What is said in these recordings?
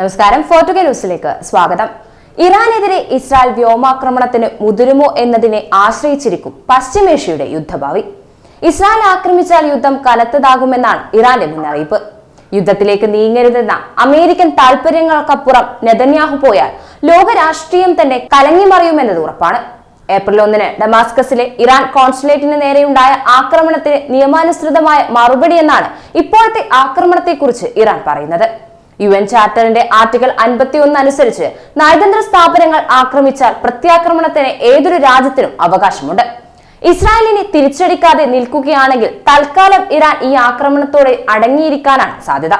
നമസ്കാരം. ഫോർട്ടുഗൽ ന്യൂസിലേക്ക് സ്വാഗതം. ഇറാനെതിരെ ഇസ്രായേൽ വ്യോമാക്രമണത്തിന് മുതിരുമോ എന്നതിനെ ആശ്രയിച്ചിരിക്കും പശ്ചിമേഷ്യയുടെ യുദ്ധഭാവി. ഇസ്രായേൽ ആക്രമിച്ചാൽ യുദ്ധം കനത്തതാകുമെന്നാണ് ഇറാന്റെ മുന്നറിയിപ്പ്. യുദ്ധത്തിലേക്ക് നീങ്ങരുതെന്ന അമേരിക്കൻ താൽപര്യങ്ങൾക്കപ്പുറം നെതന്യാഹു പോയാൽ ലോക രാഷ്ട്രീയം തന്നെ കലങ്ങിമറിയുമെന്നത് ഉറപ്പാണ്. ഏപ്രിൽ ഒന്നിന് ഡമാസ്കസിലെ ഇറാൻ കോൺസുലേറ്റിന് നേരെയുണ്ടായ ആക്രമണത്തിന് നിയമാനുസൃതമായ മറുപടി എന്നാണ് ഇപ്പോഴത്തെ ആക്രമണത്തെക്കുറിച്ച് ഇറാൻ പറയുന്നത്. യു എൻ ചാർട്ടറിന്റെ ആർട്ടിക്കിൾ അൻപത്തിയൊന്ന് അനുസരിച്ച് നയതന്ത്ര സ്ഥാപനങ്ങൾ ആക്രമിച്ചാൽ പ്രത്യാക്രമണത്തിന് ഏതൊരു രാജ്യത്തിനും അവകാശമുണ്ട്. ഇസ്രായേലിനെ തിരിച്ചടിക്കാതെ നിൽക്കുകയാണെങ്കിൽ തൽക്കാലം ഇറാൻ ഈ ആക്രമണത്തോടെ അടങ്ങിയിരിക്കാനാണ് സാധ്യത.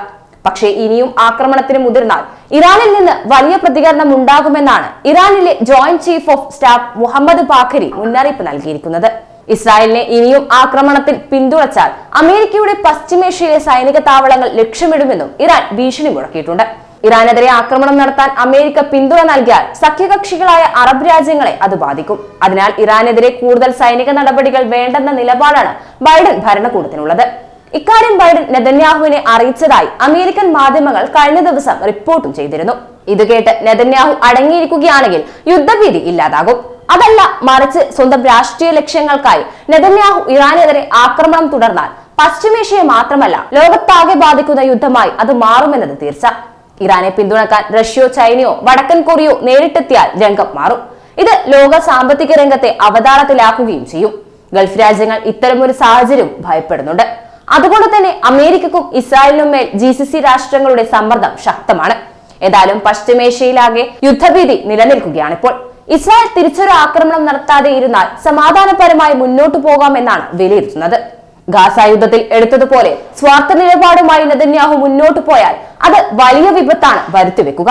പക്ഷേ ഇനിയും ആക്രമണത്തിന് മുതിർന്നാൽ ഇറാനിൽ നിന്ന് വലിയ പ്രതികരണം ഉണ്ടാകുമെന്നാണ് ഇറാനിലെ joint chief of staff Mohammad Bagheri മുന്നറിയിപ്പ് നൽകിയിരിക്കുന്നത്. ഇസ്രായേലിനെ ഇനിയും ആക്രമണത്തിൽ പിന്തുണച്ചാൽ അമേരിക്കയുടെ പശ്ചിമേഷ്യയിലെ സൈനിക താവളങ്ങൾ ലക്ഷ്യമിടുമെന്നും ഇറാൻ ഭീഷണി മുഴക്കിയിട്ടുണ്ട്. ഇറാനെതിരെ ആക്രമണം നടത്താൻ അമേരിക്ക പിന്തുണ നൽകിയാൽ സഖ്യകക്ഷികളായ അറബ് രാജ്യങ്ങളെ അത് ബാധിക്കും. അതിനാൽ ഇറാനെതിരെ കൂടുതൽ സൈനിക നടപടികൾ വേണ്ടെന്ന നിലപാടാണ് ബൈഡൻ ഭരണകൂടത്തിനുള്ളത്. ഇക്കാര്യം ബൈഡൻ നെതന്യാഹുവിനെ അറിയിച്ചതായി അമേരിക്കൻ മാധ്യമങ്ങൾ കഴിഞ്ഞ ദിവസം റിപ്പോർട്ടും ചെയ്തിരുന്നു. ഇത് കേട്ട് നെതന്യാഹു അടങ്ങിയിരിക്കുകയാണെങ്കിൽ യുദ്ധഭീതി ഇല്ലാതാകും. അതല്ല മറിച്ച് സ്വന്തം രാഷ്ട്രീയ ലക്ഷ്യങ്ങൾക്കായി നെതന്യാഹു ഇറാനെതിരെ ആക്രമണം തുടർന്നാൽ പശ്ചിമേഷ്യയെ മാത്രമല്ല ലോകത്താകെ ബാധിക്കുന്ന യുദ്ധമായി അത് മാറുമെന്നത് തീർച്ച. ഇറാനെ പിന്തുണക്കാൻ റഷ്യയോ ചൈനയോ വടക്കൻ കൊറിയോ നേരിട്ടെത്തിയാൽ രംഗം മാറും. ഇത് ലോക സാമ്പത്തിക രംഗത്തെ അവതാളത്തിലാക്കുകയും ചെയ്യും. ഗൾഫ് രാജ്യങ്ങൾ ഇത്തരമൊരു സാഹചര്യം ഭയപ്പെടുന്നുണ്ട്. അതുകൊണ്ട് തന്നെ അമേരിക്കക്കും ഇസ്രായേലിനും മേൽ ജി സി സി രാഷ്ട്രങ്ങളുടെ സമ്മർദ്ദം ശക്തമാണ്. ഏതായാലും പശ്ചിമേഷ്യയിലാകെ യുദ്ധഭീതി നിലനിൽക്കുകയാണിപ്പോൾ. ഇസ്രായേൽ തിരിച്ചൊരു ആക്രമണം നടത്താതെ ഇരുന്നാൽ സമാധാനപരമായി മുന്നോട്ടു പോകാമെന്നാണ് വിലയിരുത്തുന്നത്. ഗാസ യുദ്ധത്തിൽ എടുത്തതുപോലെ സ്വാർത്ഥ നിലപാടുമായി നെതന്യാഹു മുന്നോട്ടു പോയാൽ അത് വലിയ വിപത്താണ് വരുത്തിവെക്കുക.